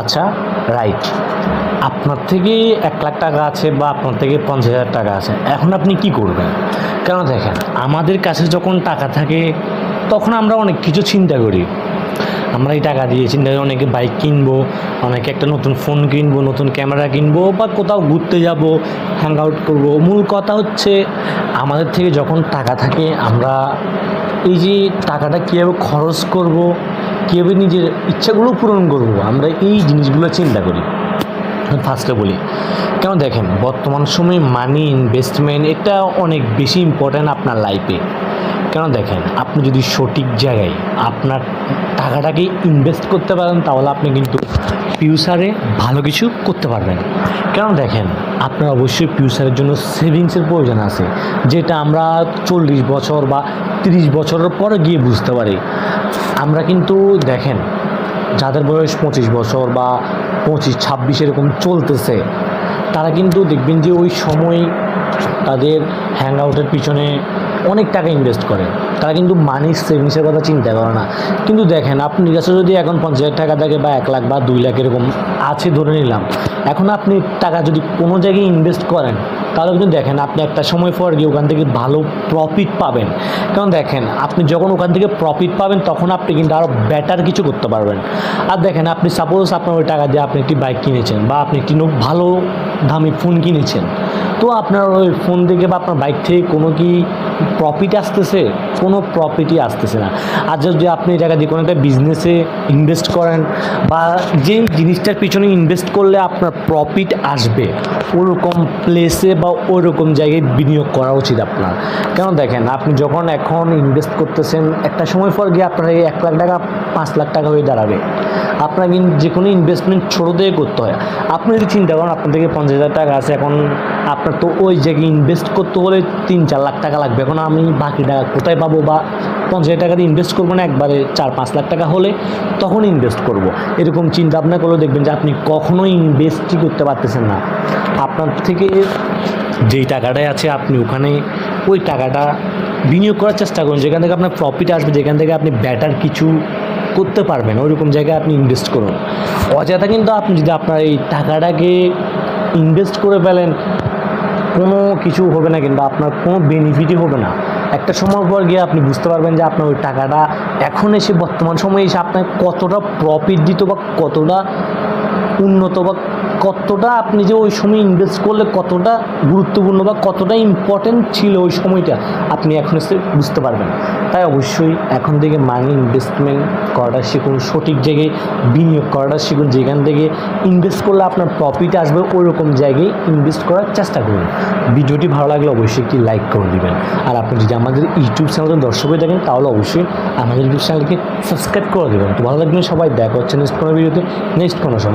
আচ্ছা রাইট আপনার থেকে এক লাখ টাকা আছে বা আপনার থেকে পঞ্চাশ হাজার টাকা আছে। এখন আপনি কি করবেন? কেন দেখেন, আমাদের কাছে যখন টাকা থাকে, তখন আমরা অনেক কিছু চিন্তা করি। আমরা এই টাকা দিয়ে চিন্তা করি, অনেকে বাইক কিনবো, অনেকে একটা নতুন ফোন কিনবো, নতুন ক্যামেরা কিনবো, বা কোথাও ঘুরতে যাব হ্যাং আউট করব। মূল কথা হচ্ছে, আমাদের থেকে যখন টাকা থাকে, আমরা এই যে টাকাটা কীভাবে খরচ করব কীভাবে নিজের ইচ্ছাগুলো পূরণ করব? আমরা এই জিনিসগুলো চিন্তা করি। ফার্স্টে বলি কেন দেখেন, বর্তমান সময়ে মানি ইনভেস্টমেন্ট এটা অনেক বেশি ইম্পর্ট্যান্ট আপনার লাইফে কেন দেখেন, আপনি যদি সঠিক জায়গায় আপনার টাকাটাকে ইনভেস্ট করতে পারেন, তাহলে আপনি কিন্তু ফিউচারে ভালো কিছু করতে পারবেন। কেন দেখেন, আপনার অবশ্যই ফিউচারের জন্য সেভিংসের প্রয়োজন আছে। যেটা আমরা চল্লিশ বছর বা তিরিশ বছরের পরে গিয়ে বুঝতে পারি। আমরা কিন্তু দেখেন, যাদের বয়স পঁচিশ বছর বা পঁচিশ, ছাব্বিশ এরকম চলতেছে, তারা কিন্তু দেখবেন যে ওই সময় তাদের হ্যাং আউটের পিছনে অনেক টাকা ইনভেস্ট করে। তারা কিন্তু মানি সেভিংসের কথা চিন্তা করে না। কিন্তু দেখেন, আপনি কাছে যদি এখন পঞ্চাশ হাজার টাকা থাকে বা এক লাখ বা দুই লাখ এরকম আছে ধরে নিলাম, এখন আপনি টাকা যদি কোনো জায়গায় ইনভেস্ট করেন, তাহলে কিন্তু দেখেন আপনি একটা সময় পর গিয়ে ওখান থেকে ভালো প্রফিট পাবেন। কারণ দেখেন, আপনি যখন ওখান থেকে প্রফিট পাবেন, তখন আপনি কিন্তু আরও বেটার কিছু করতে পারবেন। আর দেখেন, আপনি সাপোজ আপনার ওই টাকা দিয়ে আপনি একটি বাইক কিনেছেন বা আপনি একটি ভালো দামি ফোন কিনেছেন। তো আপনার ওই ফোন থেকে বা আপনার বাইক থেকে কোনো কি প্রফিট আসতেছে, কোনো প্রফিটই আসতেছে না। আর যদি আপনি এই টাকা দিয়ে কোনো একটা বিজনেসে ইনভেস্ট করেন বা যেই জিনিসটার পিছনে ইনভেস্ট করলে আপনার প্রফিট আসবে, ওরকম প্লেসে বা ওরকম জায়গায় বিনিয়োগ করা উচিত আপনার। কেন দেখেন, আপনি যখন এখন ইনভেস্ট করতেছেন, একটা সময় পর গিয়ে আপনার এই এক লাখ টাকা, পাঁচ লাখ টাকা হয়ে দাঁড়াবে। আপনার যে কোনো ইনভেস্টমেন্ট ছোটো থেকে করতে হয়। আপনি যদি চিন্তা করেন, আপনার থেকে পঞ্চাশ হাজার টাকা আছে, এখন আপনার তো ওই জায়গায় ইনভেস্ট করতে হলে তিন চার লাখ টাকা লাগবে। এখন আমি বাকি টাকা কোথায় পাবো বা পঞ্চাশ হাজার টাকা দিয়ে ইনভেস্ট করব না, একবারে চার পাঁচ লাখ টাকা হলে তখন ইনভেস্ট করব। এরকম চিন্তা ভাবনা করলেও দেখবেন যে আপনি কখনোই ইনভেস্টই করতে পারতেছেন না। আপনার থেকে যেই টাকাটাই আছে, আপনি ওখানে ওই টাকাটা বিনিয়োগ করার চেষ্টা করুন। যেখান থেকে আপনার প্রফিট আসবে, যেখান থেকে আপনি বেটার কিছু করতে পারবেন, ওইরকম জায়গায় আপনি ইনভেস্ট করুন। অযথা কিন্তু আপনি যদি আপনার এই টাকাটাকে ইনভেস্ট করে ফেলেন, কোনো কিছু হবে না কিন্তু আপনার কোনো বেনিফিটই হবে না। একটা সময় পর গিয়ে আপনি বুঝতে পারবেন যে আপনার ওই টাকাটা এখন এসে বর্তমান সময়ে এসে আপনার কতটা প্রফিট দিত বা কতটা উন্নত বা কতটা আপনি যে ওই সময় ইনভেস্ট করলে কতটা গুরুত্বপূর্ণ বা কতটা ইম্পর্টেন্ট ছিল ওই সময়টা, আপনি এখন এসে বুঝতে পারবেন। তাই অবশ্যই এখন থেকে মানি ইনভেস্টমেন্ট করাটা শিখুন, সঠিক জায়গায় বিনিয়োগ করাটা শিখুন। যেখান থেকে ইনভেস্ট করলে আপনার প্রফিট আসবে ওই রকম জায়গায় ইনভেস্ট করার চেষ্টা করুন। ভিডিওটি ভালো লাগলে অবশ্যই একটি লাইক করে দেবেন। আর আপনি যদি আমাদের ইউটিউব চ্যানেলের দর্শক হয়ে থাকেন, তাহলে অবশ্যই আমাদের ইউটিউব চ্যানেলকে সাবস্ক্রাইব করে দেবেন। তো ভালো লাগবে সবাই দেখা হচ্ছে নেক্সট কোনো ভিডিওতে নেক্সট কোনো সময়।